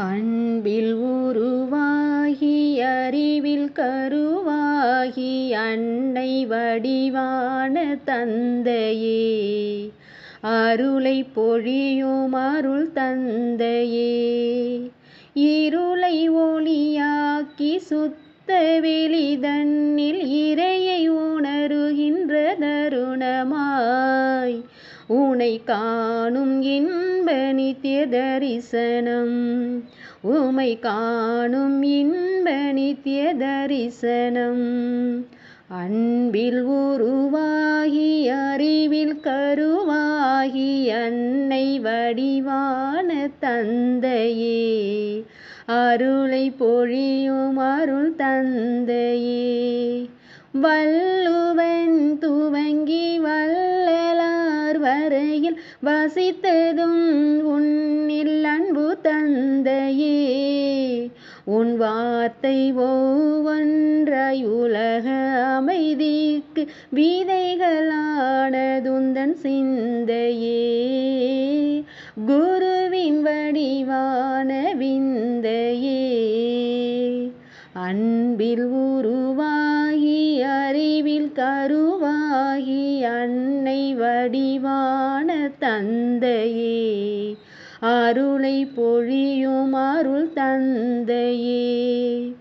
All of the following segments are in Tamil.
அன்பில் உருவாகி அறிவில் கருவாகி அன்னை வடிவான தந்தையே. அருளை பொழியும் அருள் தந்தையே. இருளை ஒளியாக்கி சுத்த வெளிதன்னில் இறை உனை காணும் இன்ப நித்திய தரிசனம் உமை காணும் இன்ப நித்திய தரிசனம் அன்பில் உருவாகி அறிவில் கருவாகி அன்னை வடிவான தந்தையே. அருளை பொழியும் அருள் தந்தையே. வல்லுவன் வசித்ததும் உன்னில் அன்பு தந்தையே. உன் வார்த்தை ஒவ்வொன்றாய் உலக அமைதிக்கு விதைகளானதுந்தன் சிந்தையே. குருவின் வடிவான விந்தையே. அன்பில் உருவாகி அறிவில் கருவா ஆகி அன்னை வடிவான தந்தையே. அருளை பொழியும் அருள் தந்தையே.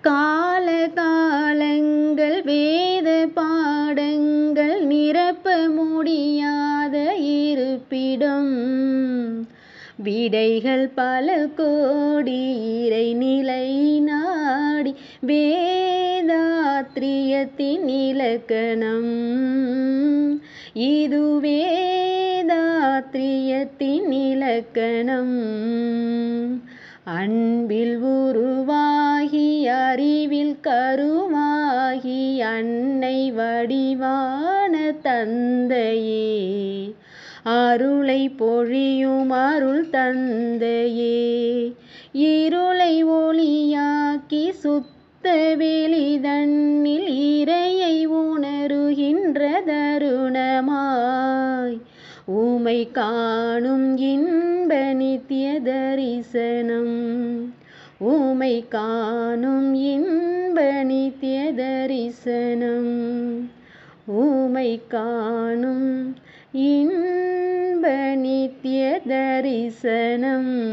கால காலங்கள் வேத பாடங்கள் நிரப்ப முடியாத இருப்பிடம் விடைகள் பல கோடி இறை நிலை நாடி வேதாத்திரியத்தின் இலக்கணம் இதுவே வேதாத்திரியத்தின் இலக்கணம் அன்பில் உருவாகி அறிவில் கருவாகி அன்னை வடிவான தந்தையே. அருளை பொழியும் அருள் தந்தையே. இருளை ஒளியாக்கி சுத்த வெளிதன்னில் இறையை உணருகின்ற தருணமாய். உமை காணும் இன்ப நித்திய தரிசனம். உமை காணும் இன்ப நித்திய தரிசனம். உமை காணும் இன்ப நித்திய தரிசனம்.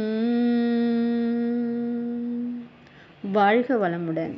வாழ்க வளமுடன்.